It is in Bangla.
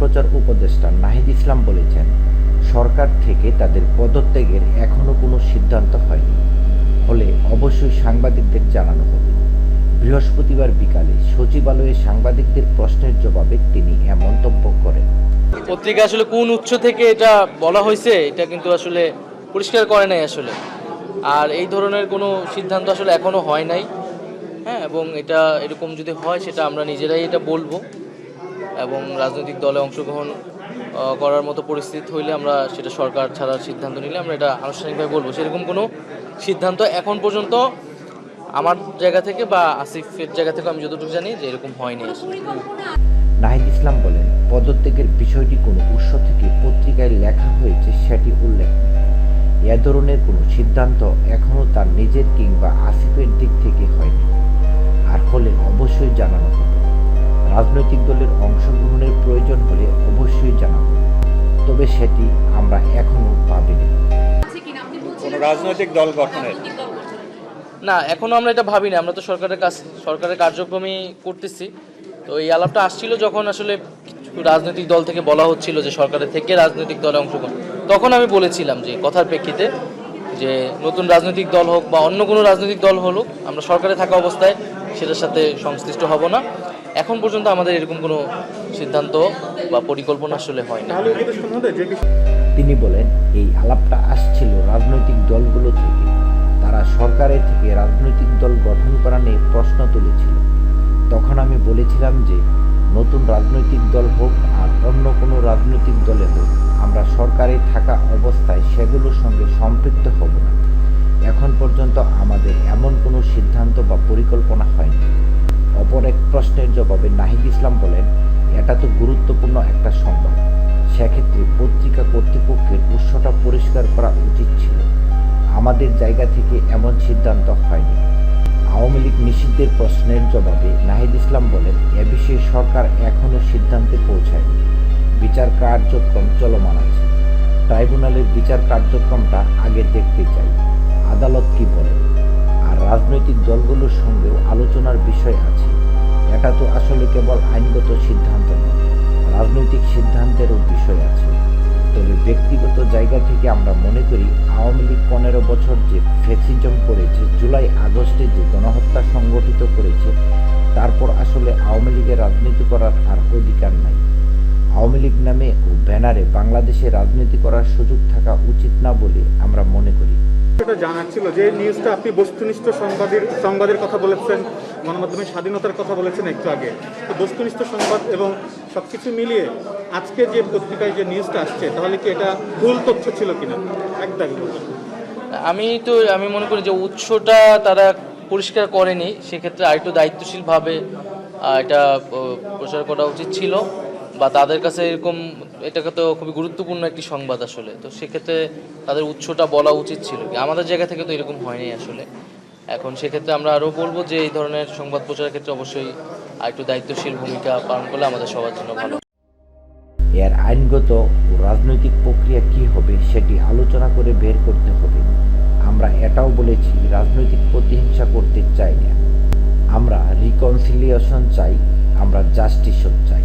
সম্প্রচার উপদেষ্টা নাহিদ ইসলাম বলেছেন, সরকার থেকে তাদের পদত্যাগের এখনও কোনো সিদ্ধান্ত হয়নি। হলে অবশ্যই সাংবাদিকদের জানানো হবে। বৃহস্পতিবার বিকালে সচিবালয়ে সাংবাদিকদের প্রশ্নের জবাবে তিনি এ মন্তব্য করেন। পত্রিকা আসলে কোন উৎস থেকে এটা বলা হয়েছে, এটা কিন্তু আসলে পরিষ্কার করে নাই আসলে। আর এই ধরনের কোনো সিদ্ধান্ত আসলে এখনও হয় নাই। হ্যাঁ এবং এটা এরকম যদি হয়, সেটা আমরা নিজেরাই এটা বলব। এবং রাজনৈতিক দলে অংশগ্রহণ করার মতো পরিস্থিতি হইলে আমরা সেটা সরকার ছাড়ার সিদ্ধান্ত নিলে আমরা এটা আনুষ্ঠানিকভাবে বলব। সেরকম কোনো সিদ্ধান্ত এখন পর্যন্ত আমার জায়গা থেকে বা আসিফের জায়গা থেকে আমি যতটুকু জানি যে এরকম হয়নি নাহিদ ইসলাম বলেন, পদত্যাগের বিষয়টি কোনো উৎস থেকে পত্রিকায় লেখা হয়েছে সেটি উল্লেখ এ ধরনের কোনো সিদ্ধান্ত এখনও তার নিজের কিংবা আসিফের দিক থেকে হয়নি। আর হলে অবশ্যই জানানো হবে। রাজনৈতিক দলের সেটি আমরা এখনও ভাবিনি। কোনো রাজনৈতিক দল গঠনের। না এখনও আমরা এটা ভাবিনি। আমরা তো সরকারের কাছ সরকারের কার্যক্রমই করতেছি। তো এই আলাপটা আসছিল যখন আসলে রাজনৈতিক দল থেকে বলা হচ্ছিল যে সরকারের থেকে রাজনৈতিক দলে অংশগ্রহণ। তখন আমি বলেছিলাম যে কথার প্রেক্ষিতে যে নতুন রাজনৈতিক দল হোক বা অন্য কোনো রাজনৈতিক দল হলুক আমরা সরকারে থাকা অবস্থায় সেটার সাথে সংশ্লিষ্ট হব না। এখন পর্যন্ত আমাদের এরকম কোনো সিদ্ধান্ত বা পরিকল্পনা আসলে হয়নি তাহলে উপদেষ্টা মহোদয় যে বিষয়ে তিনি বলেন এই আলাপটা আসছিল রাজনৈতিক দলগুলো থেকে। তারা সরকারের থেকে রাজনৈতিক দল গঠন করা নিয়ে প্রশ্ন তুলেছিল। তখন আমি বলেছিলাম যে নতুন রাজনৈতিক দল হোক আর অন্য কোনো রাজনৈতিক দলে হোক আমরা সরকারে থাকা অবস্থায় সেগুলোর সঙ্গে সম্পৃক্ত হব না। এখন পর্যন্ত আমাদের এমন কোনো সিদ্ধান্ত বা পরিকল্পনা হয়নি। অপর এক প্রশ্নের জবাবে নাহিদ ইসলাম বলেন এটা তো গুরুত্বপূর্ণ একটা সংবাদ। সেক্ষেত্রে পত্রিকা কর্তৃপক্ষের উৎসটা পরিষ্কার করা উচিত ছিল। আমাদের জায়গা থেকে এমন সিদ্ধান্ত হয়নি। আওয়ামী লীগ নিষিদ্ধের প্রশ্নের জবাবে নাহিদ ইসলাম বলেন, এ বিষয়ে সরকার এখনও সিদ্ধান্তে পৌঁছায়নি। বিচার কার্যক্রম চলমান আছে। ট্রাইব্যুনালের বিচার কার্যক্রমটা আগে দেখতে চাই। আদালত কি বলে আর রাজনৈতিক দলগুলোর সঙ্গেও আলোচনার বিষয় আছে। এটা তো আসলে কেবল আইনগত সিদ্ধান্ত নয়, রাজনৈতিক সিদ্ধান্তেরও বিষয় আছে। তবে ব্যক্তিগত জায়গা থেকে আমরা মনে করি, আওয়ামী লীগ পনেরো বছর যে ফেসিজম করেছে, জুলাই আগস্টে যে গণহত্যা সংগঠিত করেছে, তারপর আসলে আওয়ামী লীগের রাজনীতি করার আর অধিকার নাই। আওয়ামী লীগ নামে ও ব্যানারে বাংলাদেশে রাজনীতি করার সুযোগ থাকা উচিত না বলে আমরা মনে করি। এটা যে নিউজটা আপনি বস্তুনিষ্ঠ সংবাদের সংবাদের কথা বলেছেন। গণমাধ্যমের স্বাধীনতার কথা বলেছেন একটু আগে। তো বস্তুনিষ্ঠ সংবাদ এবং সব কিছু মিলিয়ে আজকে যে পত্রিকায় যে নিউজটা আসছে, তাহলে কি এটা ভুল তথ্য ছিল কিনা? একদমই বলুন। আমি তো, আমি মনে করি যে উৎসটা তারা পরিষ্কার করেনি। সেক্ষেত্রে আরেকটু দায়িত্বশীলভাবে এটা প্রচার করা উচিত ছিল বা তাদের কাছে এরকম, এটাকে তো খুবই গুরুত্বপূর্ণ একটি সংবাদ আসলে। তো সেক্ষেত্রে তাদের উৎসটা বলা উচিত ছিল আমাদের জায়গা থেকে তো এরকম হয়নি আসলে। এখন সেক্ষেত্রে আমরা আরও বলব যে এই ধরনের সংবাদ প্রচারের ক্ষেত্রে অবশ্যই আরেকটু দায়িত্বশীল ভূমিকা পালন করলে আমাদের সবার জন্য ভালো। এর আইনগত ও রাজনৈতিক প্রক্রিয়া কি হবে সেটি আলোচনা করে বের করতে হবে। আমরা এটাও বলেছি, রাজনৈতিক প্রতিহিংসা করতে চাই না। আমরা রিকনসিলিয়েশন চাই, আমরা জাস্টিসও চাই।